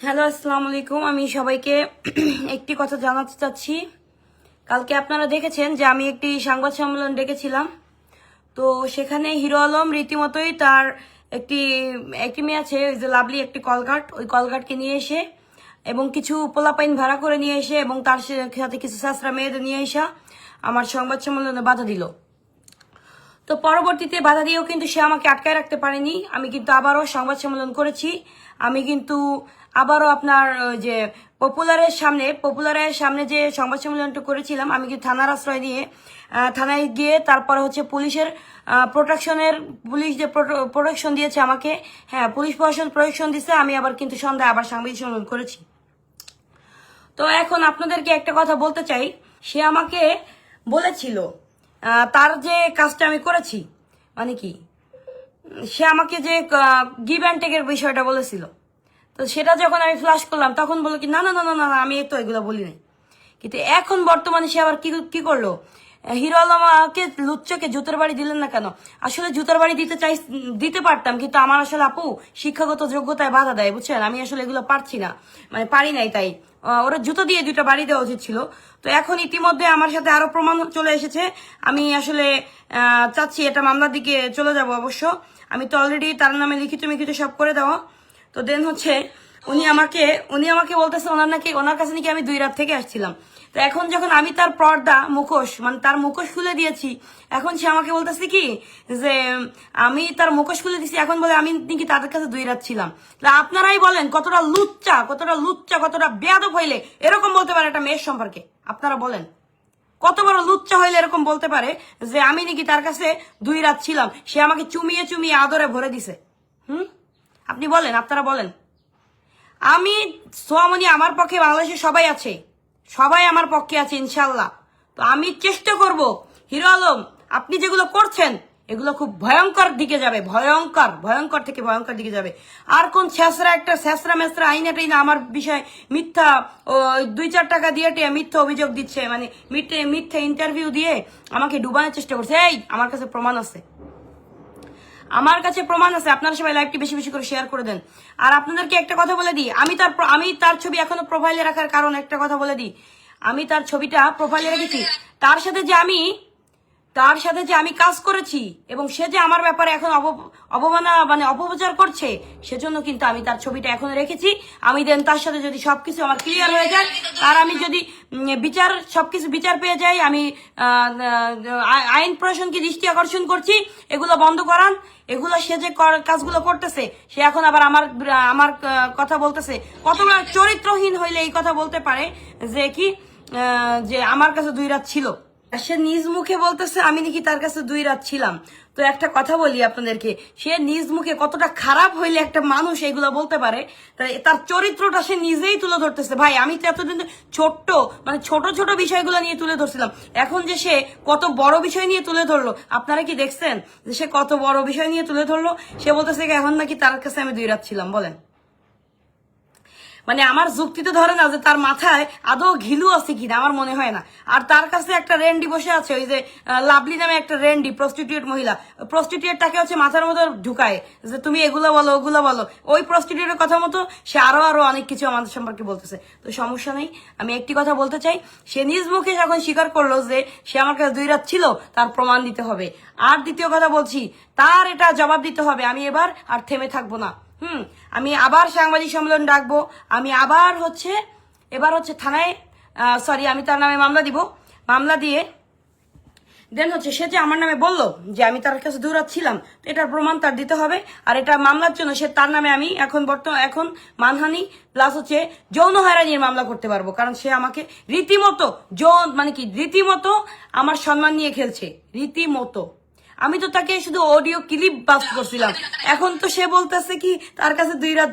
Hello, আসসালামু আলাইকুম। আমি সবাইকে একটি কথা জানাতে চাচ্ছি। কালকে আপনারা দেখেছেন যে আমি একটি সংবাদ সম্মেলন ডেকেছিলাম। তো সেখানে হিরো আলম রীতিমতোই তার একটি একটি মেয়ে আছে ওই যে লাভলি, একটি কলগাট। ওই কলগাটকে নিয়ে এসে এবং কিছু পোলাপাইন ভাড়া করে নিয়ে এসে এবং তার সাথে কিছু শাস্ত্রা মেয়েদের নিয়ে এসে আমার সংবাদ সম্মেলনে বাধা দিল। তো পরবর্তীতে বাধা দিয়েও কিন্তু সে আমাকে আটকায় রাখতে পারেনি। আমি কিন্তু আবারও সংবাদ সম্মেলন করেছি। আমি কিন্তু আবারও আপনার যে পপুলারের সামনে পপুলারের সামনে যে সংবাদ সম্মেলনটা করেছিলাম, আমি কি থানার আশ্রয় নিয়ে থানায় গিয়ে তারপরে হচ্ছে পুলিশের প্রোটেকশনের পুলিশ যে প্রোটেকশন দিয়েছে আমাকে হ্যাঁ পুলিশ প্রশাসন প্রোটেকশন দিচ্ছে আমি আবার কিন্তু সন্ধ্যায় আবার সাংবাদিক সম্মেলন করেছি। তো এখন আপনাদেরকে একটা কথা বলতে চাই, সে আমাকে বলেছিল তার যে কাজটা আমি করেছি মানে কি, সে আমাকে যে গিভ অ্যান্ড টেকের বিষয়টা বলেছিল। তো সেটা যখন আমি ফ্লাশ করলাম, তখন বলল কি, না না না না না আমি তো এগুলো বলি নাই কিন্তু এখন বর্তমানে সে আবার কি কি করল? হিরো আলমাকে লুচ্চকে জুতোর বাড়ি দিলেন না কেন? আসলে জুতোর বাড়ি দিতে চাই, দিতে পারতাম, কিন্তু আমার আসলে আপু শিক্ষাগত যোগ্যতায় বাধা দেয়, বুঝছেন? আমি আসলে এগুলো পারছি না মানে পারি নাই তাই। ওরা জুতো দিয়ে দুইটা বাড়ি দেওয়া উচিত ছিল। তো এখন ইতিমধ্যে আমার সাথে আরও প্রমাণ চলে এসেছে। আমি আসলে চাচ্ছি এটা মামলার দিকে চলে যাব অবশ্য। আমি তো অলরেডি তার নামে লিখিত মিখিত সব করে দেওয়া। তো দেন হচ্ছে উনি আমাকে উনি আমাকে বলতেছে ওনার নাকি, ওনার কাছে নাকি আমি দুই রাত থেকে আসছিলাম। তো এখন যখন আমি তার পর্দা, মুখোশ মানে তার মুখোশ খুলে দিয়েছি, এখন সে আমাকে বলতেছে কি যে, আমি তার মুখোশ খুলে দিয়েছি এখন বলে আমি নাকি তাদের কাছে দুই রাত ছিলাম। তা আপনারাই বলেন, কতটা লুচ্চা কতটা লুচ্চা, কতটা বেয়াদব হইলে এরকম বলতে পারে একটা মেয়ের সম্পর্কে। আপনারা বলেন। কত বড় লুচ্চা হইলে এরকম বলতে পারে যে, আমি নাকি তার কাছে দুই রাত ছিলাম, সে আমাকে চুমিয়ে চুমিয়ে আদরে ভরে দিছে। হুম? আপনি বলেন, আপনারা বলেন। আমি সোয়ামনি আমার পক্ষে বাংলাদেশে সবাই আছে। সবাই আমার পক্ষে আছে ইনশাল্লাহ তো আমি চেষ্টা করব, হিরো আলম, আপনি যেগুলো করছেন, এগুলো খুব ভয়ঙ্কর দিকে যাবে, ভয়ঙ্কর ভয়ঙ্কর থেকে ভয়ঙ্কর দিকে যাবে। আর কোন ছেসরা একটা ছেসরা মেসরা আইনা টাইনা আমার বিষয়ে মিথ্যা দুই চার টাকা দিয়ে টিয়া মিথ্যা অভিযোগ দিচ্ছে মানে মিথ্যে, মিথ্যা ইন্টারভিউ দিয়ে আমাকে ডুবানোর চেষ্টা করছে। এই, আমার কাছে প্রমাণ আছে। আমার কাছে প্রমাণ আছে, আপনারা সবাই লাইভটি বেশি বেশি করে শেয়ার করে দেন। আর আপনাদেরকে একটা কথা বলে দিই, আমি তার আমি তার ছবি এখনও প্রোফাইলে রাখার কারণ একটা কথা বলে দিই। আমি তার ছবিটা প্রোফাইলে রেখেছি। তার সাথে যে আমি তার সাথে যে আমি কাজ করেছি এবং সে যে আমার ব্যাপারে এখন অব- অবমাননা মানে অপপ্রচার করছে, সেজন্য কিন্তু আমি তার ছবিটা এখন রেখেছি। আমি দেন তার সাথে যদি সবকিছু আমার ক্লিয়ার হয়ে যায় তার আমি যদি বিচার, সবকিছু বিচার পেয়ে যাই, আমি আইন প্রশাসনকে দৃষ্টি আকর্ষণ করছি, এগুলো বন্ধ করান। এগুলো সে যে কাজগুলো করতেছে, সে এখন আবার আমার আমার কথা বলতেছে। কতটা চরিত্রহীন হইলে এই কথা বলতে পারে যে কি যে আমার কাছে দুই রাত ছিল। সে নিজ মুখে বলতেছে, আমি নাকি তার কাছে দুই রাত ছিলাম। তো একটা কথা বলি আপনাদেরকে, সে নিজ মুখে কতটা খারাপ হইলে একটা মানুষ এগুলো বলতে পারে তার চরিত্রটা সে নিজেই তুলে ধরতেছে। ভাই, আমি তো এতদিন ছোট্ট মানে ছোট ছোট বিষয়গুলো নিয়ে তুলে ধরছিলাম। এখন যে সে কত বড় বিষয় নিয়ে তুলে ধরলো, আপনারা কি দেখছেন? যে সে কত বড় বিষয় নিয়ে তুলে ধরলো, সে বলতেছে এখন নাকি তার কাছে আমি দুই রাত ছিলাম। বলেন। মানে আমার যুক্তিতে ধরে না যে তার মাথায় আদৌ ঘিলু আছে কিনা, আমার মনে হয় না। আর তার কাছে একটা রেন্ডি বসে আছে, ওই যে লাভলি নামে একটা রেন্ডি প্রস্টিটিউট মহিলা। প্রস্টিটিউট তাকে হচ্ছে মাথার মধ্যে ঢুকায়, যে তুমি এগুলো বলো, ওগুলো বলো। ওই প্রস্টিটিউটের কথা মতো সে আরও আরও অনেক কিছু আমাদের সম্পর্কে বলতেছে। তো সমস্যা নেই, আমি একটি কথা বলতে চাই, সে নিজ মুখে যখন স্বীকার করল যে সে আমার কাছে দুই রাত ছিল, তার প্রমাণ দিতে হবে। আর দ্বিতীয় কথা বলছি, তার এটা জবাব দিতে হবে, আমি এবার আর থেমে থাকব না। হুম, আমি আবার সাংবাদিক সম্মেলন ডাকবো। আমি আবার হচ্ছে, এবার হচ্ছে থানায় সরি আমি তার নামে মামলা দিব। মামলা দিয়ে দেন হচ্ছে সে যে আমার নামে বলল যে আমি তার কাছে দূরাত ছিলাম তো এটার প্রমাণ তার দিতে হবে। আর এটা মামলার জন্য সে তার নামে আমি এখন বর্তমান এখন মানহানি প্লাস হচ্ছে যৌন হয়রানির মামলা করতে পারব। কারণ সে আমাকে রীতিমতো যৌন মানে কি, রীতিমতো আমার সম্মান নিয়ে খেলছে। রীতিমতো। আমি তো তাকে শুধু অডিও ক্লিপ বাস করছিলাম। এখন তো সে বলতেছে কি, তার কাছে দুই রাত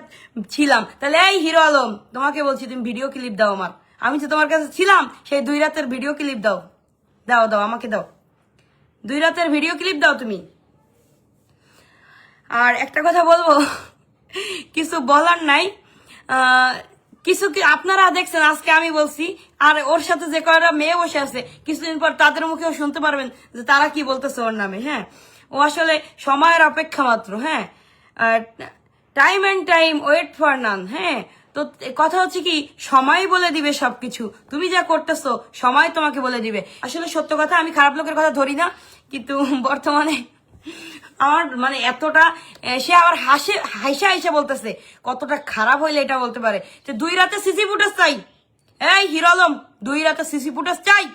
ছিলাম। তাহলে, এই হিরো আলম, তোমাকে বলছি, তুমি ভিডিও ক্লিপ দাও আমার। আমি তো তোমার কাছে ছিলাম, সেই দুই রাতের ভিডিও ক্লিপ দাও। দাও দাও, আমাকে দাও। দুই রাতের ভিডিও ক্লিপ দাও তুমি। আর একটা কথা বলব, কিছু বলার নাই। কিছু কি আপনারা দেখছেন? আজকে আমি বলছি, আর ওর সাথে যে কয়টা মেয়ে বসে আছে, কিছুদিন পর তাদের মুখেও শুনতে পারবেন যে তারা কি বলতেছে ওর নামে হ্যাঁ? ও আসলে সময়ের অপেক্ষা মাত্র হ্যাঁ? Time and time wait for none হ্যাঁ? তো কথা হচ্ছে কি, সময় বলে দিবে সবকিছু। তুমি যা করতেছো, সময় তোমাকে বলে দিবে। আসলে সত্য কথা, আমি খারাপ লোকের কথা ধরি না, কিন্তু বর্তমানে আমার মানে এতটা সে আবার হাসে হাসে হাসে বলতেছে, কতটা খারাপ হইলে এটা বলতে পারে। যে দুই রাতে সিসি ফুটেজ চাই। এই হিরো দুই রাতে সিসি ফুটেজ চাই।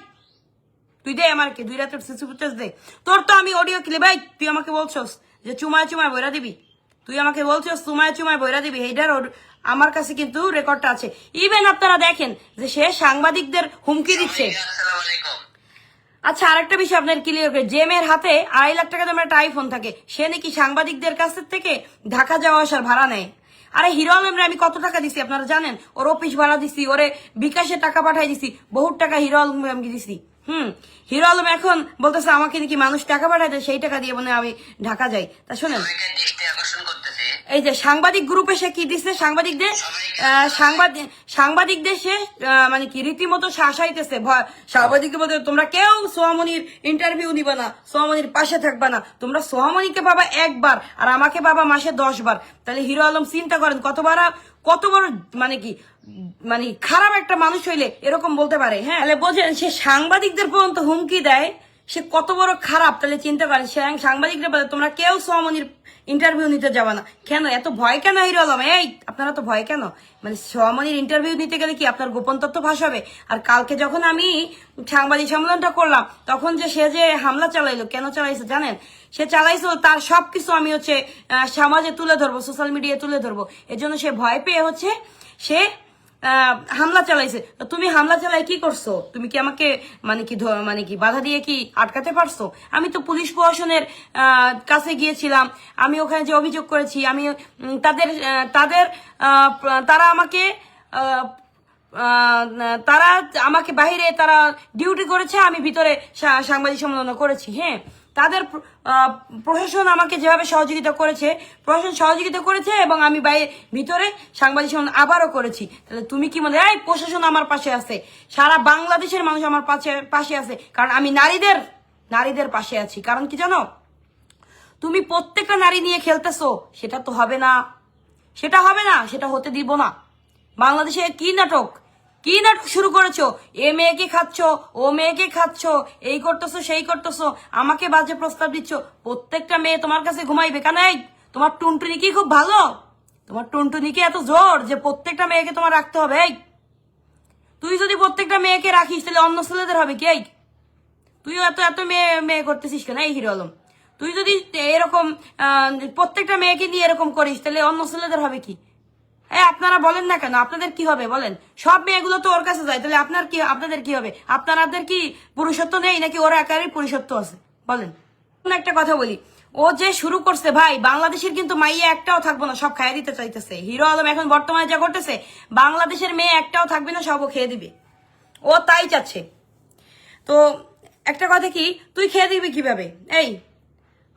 তুই দে আমার কি, দুই রাতে সিসি ফুটেজ দে। তোর তো আমি অডিও ক্লিপ ভাই তুই আমাকে বলছস যে চুমায় চুমায় বইরা দিবি? তুই আমাকে বলছস চুমায় চুমায় বইরা দিবি? এইটার আমার কাছে কিন্তু রেকর্ডটা আছে। ইভেন আপনারা দেখেন যে সে সাংবাদিকদের হুমকি দিচ্ছে। আচ্ছা আরেকটা বিষয় আপনার ক্লিয়ার করে। যে মেয়ের হাতে আড়াই লাখ টাকা দামের একটা আইফোন থাকে সে নাকি সাংবাদিকদের কাছ থেকে ঢাকা যাওয়া আসার ভাড়া নেয়? আরে হিরো আলমরে আমি কত টাকা দিছি আপনারা জানেন? ওর অফিস ভাড়া দিছি ওরে বিকাশে টাকা পাঠাই দিছি বহুত টাকা হিরো আলম আমি দিছি। হুম হিরো আলম এখন বলতেছে আমাকে নাকি মানুষ টাকা পাঠায় দেয়, সেই টাকা দিয়ে মনে আমি ঢাকা যাই। তা শোনেন। আকর্ষণ করতেছে এই যে সাংবাদিক গ্রুপে সে কি দিচ্ছে সাংবাদিকদের সাংবাদিক সাংবাদিকদের সে মানে কি রীতিমতো শাসাইতেছে। ভয়- সাংবাদিক বলতে তোমরা কেউ সোহামনির ইন্টারভিউ নিবে না, সোহামনির পাশে থাকবে না। তোমরা সোহামনিকে পাবা একবার আর আমাকে পাবা মাসে দশ বার তাহলে হিরো আলম চিন্তা করেন, কতবার, কত বড় মানে কি মানে খারাপ একটা মানুষ হইলে এরকম বলতে পারে হ্যাঁ? তাহলে বোঝেন, সে সাংবাদিকদের পর্যন্ত হুমকি দেয় সে কত বড় খারাপ, তাহলে চিন্তা করেন সে সাংবাদিকরা বলে, তোমরা কেউ সোহামনির ইন্টারভিউ নিতে যাবে না। কেন? এত ভয় কেন হিরো আলম? এই, আপনারা তো ভয় কেন? মানে সোহামনির ইন্টারভিউ নিতে গেলে কি আপনার গোপন তথ্য ফাঁস হবে? আর কালকে যখন আমি সাংবাদিক সম্মেলনটা করলাম, তখন যে সে যে হামলা চালাইলো, কেন চালাইছে জানেন? সে চালাইছিল, তার সবকিছু আমি হচ্ছে সমাজে তুলে ধরবো সোশ্যাল মিডিয়ায় তুলে ধরবো। এর জন্য সে ভয় পেয়ে হচ্ছে, সে হামলা চালাইছে। তুমি হামলা চালাই কি করছ? তুমি কি আমাকে মানে কি মানে কি বাধা দিয়ে কি আটকাতে পারছ? আমি তো পুলিশ প্রশাসনের কাছে গিয়েছিলাম। আমি ওখানে যে অভিযোগ করেছি, আমি তাদের তাদের তারা আমাকে তারা আমাকে বাইরে তারা ডিউটি করেছে, আমি ভিতরে সাংবাদিক সম্মেলন করেছি হ্যাঁ। তাদের প্রশাসন আমাকে যেভাবে সহযোগিতা করেছে, প্রশাসন সহযোগিতা করেছে এবং আমি বাইরে ভিতরে সাংবাদিক সম্মেলন আবারও করেছি। তাহলে তুমি কি মনে হয় প্রশাসন আমার পাশে আছে। সারা বাংলাদেশের মানুষ আমার পাশে পাশে আছে। কারণ আমি নারীদের নারীদের পাশে আছি। কারণ কি জানো? তুমি প্রত্যেকটা নারী নিয়ে খেলতেছো, সেটা তো হবে না। সেটা হবে না, সেটা হতে দিব না। বাংলাদেশে কি নাটক? কি নাটক শুরু করেছ? এ মেয়েকে খাচ্ছ? ও মেয়েকে খাচ্ছ? এই করতেছো, সেই করতেছো। আমাকে বাজে প্রস্তাব দিচ্ছ। প্রত্যেকটা মেয়ে তোমার কাছে ঘুমাইবে। কেন এই? তোমার টুনটুনি কি খুব ভালো? তোমার টুনটুনি কি এত জোর যে প্রত্যেকটা মেয়েকে তোমার রাখতে হবে, এই? তুই যদি প্রত্যেকটা মেয়েকে রাখিস, তাহলে অন্য ছেলেদের হবে কি, এই? তুইও এত এত মেয়ে মেয়ে করতেছিস কেন, এই হিরো আলম? তুই যদি এরকম প্রত্যেকটা মেয়েকে নিয়ে এরকম করিস, তাহলে অন্য ছেলেদের হবে কি? এই, আপনারা বলেন না কেন? আপনাদের কি হবে? বলেন। সব মেয়েগুলো তো ওর কাছে যায়, তাহলে আপনার কি, আপনাদের কি হবে? আপনাদের কি পুরুষত্ব নেই, নাকি ওর একারই পুরুষত্ব আছে? বলেন। একটা কথা বলি। ও যে শুরু করছে, ভাই, বাংলাদেশের কিন্তু মাইয়া একটাও থাকব না, সব খাইয়ে দিতে চাইতেছে। হিরো আলম এখন বর্তমানে যা করতেছে, বাংলাদেশের মেয়ে একটাও থাকবে না সবও খেয়ে দিবে। ও তাই চাচ্ছে। তো একটা কথা কি, তুই খেয়ে দিবি কীভাবে? এই,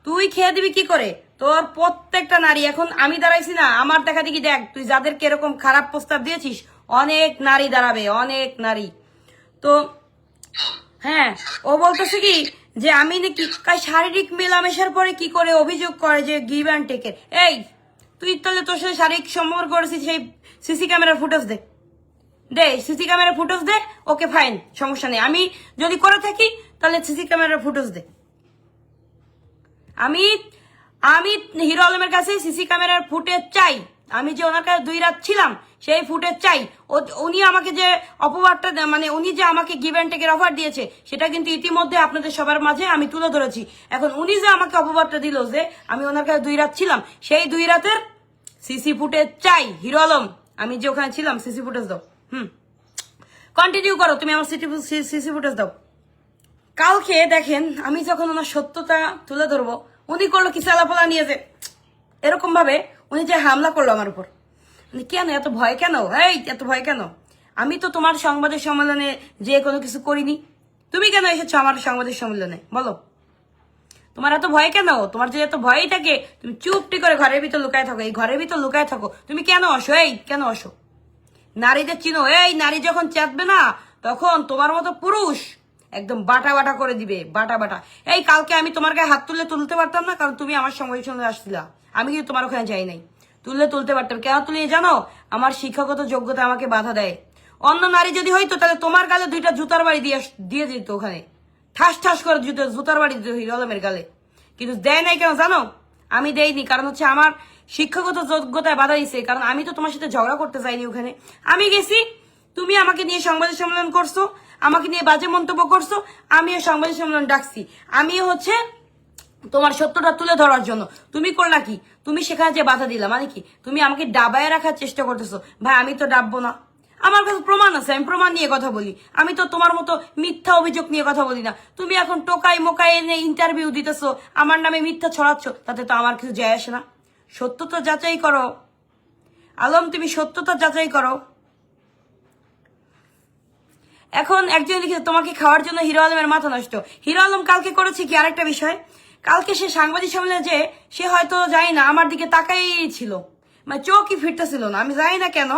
তুই খেয়ে দিবি কি করে? তোর প্রত্যেকটা নারী, এখন আমি দাঁড়াইছি না, আমার দেখা দেখি দেখ, তুই যাদেরকে এরকম খারাপ প্রস্তাব দিয়েছিস, অনেক নারী দাঁড়াবে, অনেক নারী। তো হ্যাঁ ও বলতেছে কি, যে আমি নাকি শারীরিক মেলামেশার পরে কি করে অভিযোগ করে যে গিভ অ্যান্ড টেকের এই, তুই তাহলে তোর সাথে শারীরিক সম্পর্ক করেছিস, সেই সিসি ক্যামেরার ফুটেজ দে। দে সিসি ক্যামেরা ফুটেজ দে, ওকে ফাইন সমস্যা নেই। আমি যদি করে থাকি, তাহলে সিসি ক্যামেরার ফুটেজ দে। আমি আমি হিরো আলমের কাছে সিসি ক্যামেরার ফুটেজ চাই। আমি যে ওনার কাছে দুই রাত ছিলাম, সেই ফুটেজ চাই। উনি আমাকে যে অপবাদটা মানে উনি যে আমাকে গিভ অ্যান্ড টেকের অফার দিয়েছে, সেটা কিন্তু ইতিমধ্যে আপনাদের সবার মাঝে আমি তুলে ধরেছি। এখন উনি যে আমাকে অপবাদটা দিল যে আমি ওনার কাছে দুই রাত ছিলাম, সেই দুই রাতের সিসি ফুটেজ চাই। হিরো আলম, আমি যে ওখানে ছিলাম সিসি ফুটেজ দাও। হুম। কন্টিনিউ করো, তুমি আমার সিটি সিসি ফুটেজ দাও। কালকে দেখেন, আমি যখন ওনার সত্যতা তুলে ধরবো উনি করল, কি চালাপালা নিয়ে যে? এরকম ভাবে উনি যে হামলা করল আমার উপর। কেন, এত ভয় কেন? এই, এত ভয় কেন? আমি তো তোমার সংবাদের সম্মেলনে যে কোনো কিছু করিনি। তুমি কেন এসেছ আমার সংবাদের সম্মেলনে? বলো। তোমার এত ভয় কেন? তোমার যদি এত ভয়ই থাকে, তুমি চুপটি করে ঘরের ভিতর লুকায় থাকো। এই ঘরের ভিতর লুকায় থাকো। তুমি কেন আসো? এই, কেন আসো? নারীদের চিনো? এই, নারী যখন চেতবে না, তখন তোমার মতো পুরুষ একদম বাটা বাটা করে দিবে, বাটা বাটা। এই কালকে আমি তোমার গায়ে হাত তুললে তুলতে পারতাম না, কারণ তুমি আমার সঙ্গে সঙ্গে আসছিলা। আমি কিন্তু তোমার ওখানে যাই নাই। তুললে তুলতে পারতাম। কেন তুলি জানো? আমার শিক্ষাগত যোগ্যতা আমাকে বাধা দেয়। অন্য নারী যদি হইতো, তাহলে তোমার গালে দুইটা জুতার বাড়ি দিয়ে দিয়ে দিত ওখানে। ঠাস ঠাস করে জুতো জুতার বাড়ি দিত হিরো আলমের গালে। কিন্তু দেয় নাই কেন জানো? আমি দেইনি, কারণ হচ্ছে আমার শিক্ষাগত যোগ্যতায় বাধা দিছে। কারণ আমি তো তোমার সাথে ঝগড়া করতে চাইনি ওখানে। আমি গেছি, তুমি আমাকে নিয়ে সংবাদ সম্মেলন করছ। আমাকে নিয়ে বাজে মন্তব্য করছ, আমিও সংবাদ সম্মেলন ডাকছি। আমিও হচ্ছে তোমার সত্যটা তুলে ধরার জন্য। তুমি করলা কি? তুমি সেখানে যে বাধা দিলা মানে কি? তুমি আমাকে ডাবায় রাখার চেষ্টা করতেছো। ভাই, আমি তো ডাববো না। আমার কাছে প্রমাণ আছে, আমি প্রমাণ নিয়ে কথা বলি। আমি তো তোমার মতো মিথ্যা অভিযোগ নিয়ে কথা বলি না। তুমি এখন টোকাই মোকাই এনে ইন্টারভিউ দিতেছো, আমার নামে মিথ্যা ছড়াচ্ছ, তাতে তো আমার কিছু যায় আসে না। সত্যতা যাচাই করো। আলম, তুমি সত্যতা যাচাই করো। এখন একজন লিখেছে তোমাকে খাওয়ার জন্য হিরো আলমের মাথা নষ্ট। হিরো আলম কালকে করেছে কি আরেকটা বিষয়? কালকে সে সাংবাদিক সম্মেলনে যে সে হয়তো জানি না, আমার দিকে তাকাই ছিল। মানে চোখই ফিরতেছিল না। আমি জানি না কেন,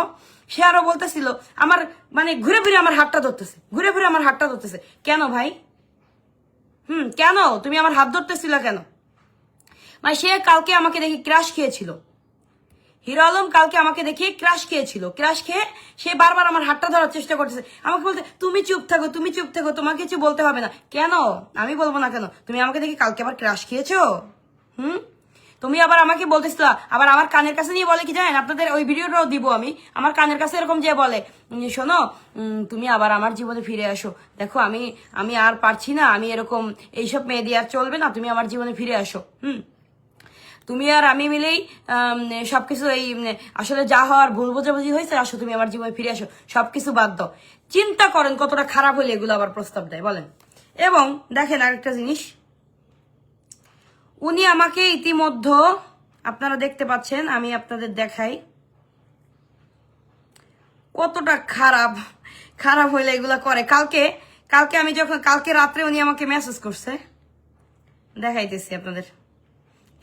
সে আরও বলতেছিল, আমার মানে ঘুরে ফিরে আমার হাতটা ধরতেছে, ঘুরে ফিরে আমার হাতটা ধরতেছে। কেন ভাই? হুম, কেন? তুমি আমার হাত ধরতেছিল কেন? মানে সে কালকে আমাকে দেখে ক্রাশ খেয়েছিল। হিরো আলম কালকে আমাকে দেখিয়ে ক্রাশ খেয়েছিল। ক্রাশ খেয়ে সে বারবার আমার হাতটা ধরার চেষ্টা করতেছে। আমাকে বলতে, তুমি চুপ থাকো, তুমি চুপ থাকো, তোমাকে কিছু বলতে হবে না। কেন? আমি বলব না কেন। তুমি আমাকে দেখে কালকে আবার ক্রাশ খেয়েছো? হুম? তুমি আবার আমাকে বলতেছিল আবার আমার কানের কাছে নিয়ে বলে কি জানেন? আপনাদের ওই ভিডিওটাও দিব আমি। আমার কানের কাছে এরকম যে বলে শোনো তুমি আবার আমার জীবনে ফিরে আসো। দেখো, আমি আমি আর পারছি না, আমি এরকম এইসব মেয়ে দিয়ে আর চলবে না, তুমি আমার জীবনে ফিরে আসো। হুম? তুমি আর আমি মিলেই আম, সবকিছু এই আসলে যা হওয়ার ভুল বোঝাবুঝি হয়েছে আসো তুমি আমার জীবনে ফিরে আসো সবকিছু বাদ দাও। চিন্তা করেন কতটা খারাপ হলে এগুলো আবার প্রস্তাব দেয় বলেন। এবং দেখেন আরেকটা জিনিস উনি আমাকে ইতিমধ্যে আপনারা দেখতে পাচ্ছেন আমি আপনাদের দেখাই কতটা খারাপ খারাপ হইলে এগুলা করে। কালকে কালকে আমি যখন কালকে রাত্রে উনি আমাকে মেসেজ করছে দেখাইতেছি আপনাদের।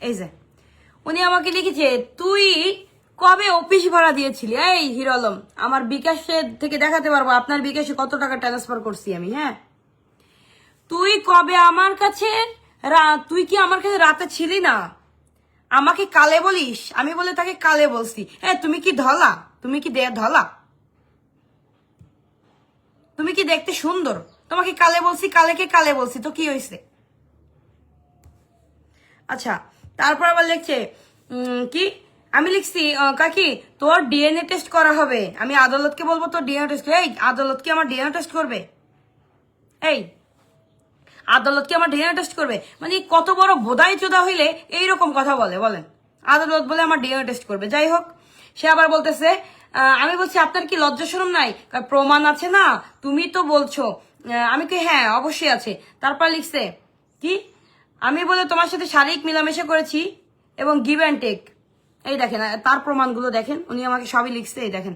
এই যে উনি আমাকে লিখেছে, তুই কবে অফিস ভাড়া দিয়েছিলি? এই হিরো আলম আমার বিকাশে থেকে দেখাতে পারব, আপনার বিকাশে কত টাকা ট্রান্সফার করছি আমি হ্যাঁ? তুই কবে আমার কাছে তুই কি আমার কাছে রাতে ছিলি না? আমাকে কালে বলিস? আমি বলে তাকে কালে বলছি। হ্যাঁ তুমি কি ধলা? তুমি কি ধলা? তুমি কি দেখতে সুন্দর? তোমাকে কালে বলছি, কালেকে কালে বলছি, তো কি হয়েছে আচ্ছা তারপর আবার লিখছে কি? আমি লিখছি কাকি, তোর ডিএনএ টেস্ট করা হবে। আমি আদালতকে বলব তোর ডিএনএ টেস্ট এই, আদালত কি আমার ডিএনএ টেস্ট করবে? এই, আদালত কি আমার ডিএনএ টেস্ট করবে? মানে কত বড় বোধাই চোদা হইলে এইরকম কথা বলে, বলেন। আদালত বলে আমার ডিএনএ টেস্ট করবে। যাই হোক, সে আবার বলতেছে আমি বলছি, আপনার কি লজ্জা শরম নাই? প্রমাণ আছে না? তুমি তো বলছো। আমি কি হ্যাঁ অবশ্যই আছে। তারপর লিখছে, কি? আমি বলে তোমার সাথে শারীরিক মেলামেশা করেছি এবং গিভ অ্যান্ড টেক এই দেখেন তার প্রমাণগুলো দেখেন, উনি আমাকে সবই লিখছে, এই দেখেন।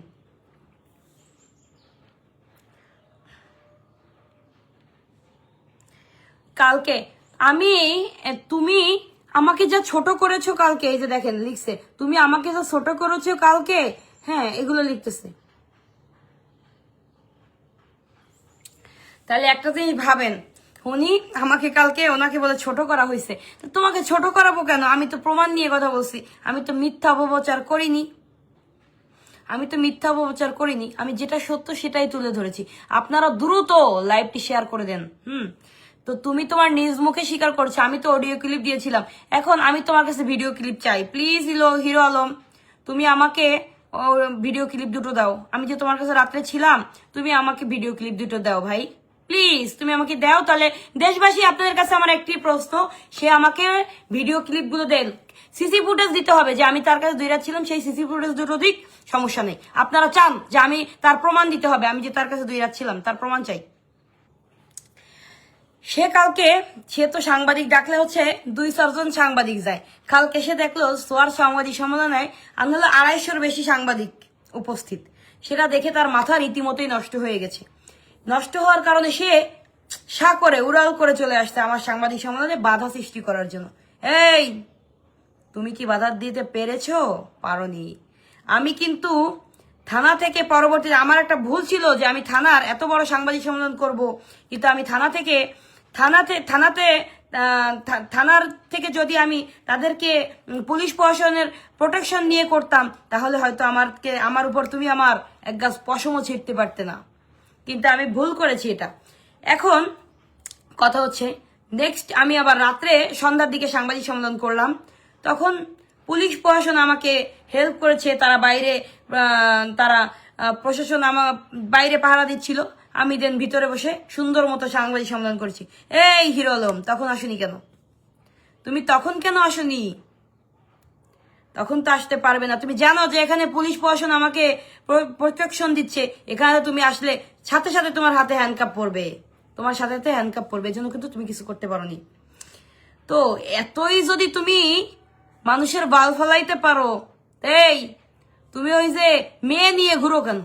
কালকে আমি তুমি আমাকে যা ছোট করেছ কালকে, এই যে দেখেন, লিখছে। তুমি আমাকে যা ছোট করেছ কালকে হ্যাঁ এগুলো লিখতেছে। তাহলে একটা জিনিস ভাবেন উনি আমাকে কালকে ওনাকে বলে ছোট করা হয়েছে তোমাকে ছোট করাবো কেন? আমি তো প্রমাণ নিয়ে কথা বলছি। আমি তো মিথ্যা অপপ্রচার করিনি। আমি তো মিথ্যা অপপ্রচার করিনি। আমি যেটা সত্য সেটাই তুলে ধরেছি। আপনারা দ্রুত লাইভটি শেয়ার করে দেন, হুম? তো তুমি তোমার নিজ মুখে স্বীকার করছ। আমি তো অডিও ক্লিপ দিয়েছিলাম। এখন আমি তোমার কাছে ভিডিও ক্লিপ চাই। প্লিজ, হিরো হিরো আলম, তুমি আমাকে ভিডিও ক্লিপ দুটো দাও। আমি যে তোমার কাছে রাত্রে ছিলাম, তুমি আমাকে ভিডিও ক্লিপ দুটো দাও ভাই। প্লিজ তুমি আমাকে দাও, তাহলে দেশবাসী আপনাদের কাছে আমার একটি প্রশ্ন। সে আমাকে ভিডিও ক্লিপগুলো দেন সিসি ফুটেজ দিতে হবে যে আমি তার কাছে দুই রাত ছিলাম, সেই সিসি ফুটেজ দুটো দিক সমস্যা নেই। আপনারা চান যে আমি তার প্রমাণ দিতে হবে, আমি যে তার কাছে দুই রাত ছিলাম, তার প্রমাণ চাই। সে কালকে, সে তো সাংবাদিক, ডাকলে হচ্ছে দুই চারজন সাংবাদিক যায়। কালকে সে দেখল সোয়ার সাংবাদিক আমি আনহলে আড়াইশোর বেশি সাংবাদিক উপস্থিত। সেটা দেখে তার মাথা রীতিমতোই নষ্ট হয়ে গেছে। নষ্ট হওয়ার কারণে সে সা করে, উড়াল করে চলে আসছে আমার সাংবাদিক সম্মেলনে বাধা সৃষ্টি করার জন্য। এই, তুমি কি বাধা দিতে পেরেছ? পারোনি। আমি কিন্তু থানা থেকে পরবর্তী আমার একটা ভুল ছিল যে আমি থানার এত বড় সাংবাদিক সম্মেলন করব, কিন্তু আমি থানা থেকে, থানাতে থানাতে থানার থেকে যদি আমি তাদেরকে পুলিশ প্রশাসনের প্রোটেকশন নিয়ে করতাম, তাহলে হয়তো আমারকে, আমার উপর তুমি আমার এক গাছ পশমও ছিটতে পারতে না। কিন্তু আমি ভুল করেছি এটা। এখন কথা হচ্ছে নেক্সট আমি আবার রাত্রে সন্ধ্যার দিকে সাংবাদিক সম্মেলন করলাম। তখন পুলিশ প্রশাসন আমাকে হেল্প করেছে, তারা বাইরে তারা প্রশাসন আমার বাইরে পাহারা দিচ্ছিল। আমি দেন ভিতরে বসে সুন্দর মতো সাংবাদিক সম্মেলন করেছি। এই হিরো আলম, তখন আসুনি কেন? তুমি তখন কেন আসনি? তখন তো আসতে পারবে না। তুমি জানো যে এখানে পুলিশ প্রশাসন আমাকে প্রোটেকশন দিচ্ছে। এখানে তুমি আসলে সাথে সাথে তোমার হাতে হ্যান্ডকাপ পড়বে তোমার সাথে সাথে হ্যান্ডকাপ পড়বে এজন্য কিন্তু তুমি কিছু করতে পারোনি। তো এতই যদি তুমি মানুষের বাল ফলাইতে পারো, এই, তুমি ওই যে মেয়ে নিয়ে ঘুরো কেন?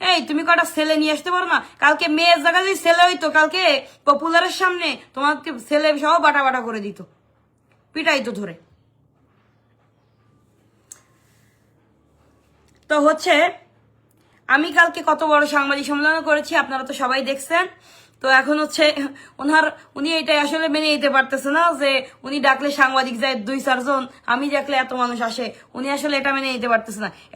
এই, তুমি কটা ছেলে নিয়ে আসতে পারো না? কালকে মেয়ের জায়গায় যদি ছেলে হইতো, কালকে পপুলারের সামনে তোমাকে ছেলে সহ বাটা বাটা করে দিত। পিটাইতো ধরে। তো হচ্ছে, আমি কালকে কত বড় সাংবাদিক সম্মেলন করেছি, আপনারা তো সবাই দেখছেন। তো এখন হচ্ছে, ওনার, উনি এটাই আসলে মেনে নিতে পারতেছে না যে উনি ডাকলে সাংবাদিক যায় দুই চারজন, আমি ডাকলে এত মানুষ আসে, উনি আসলে এটা মেনে নিতে পারতেছে না।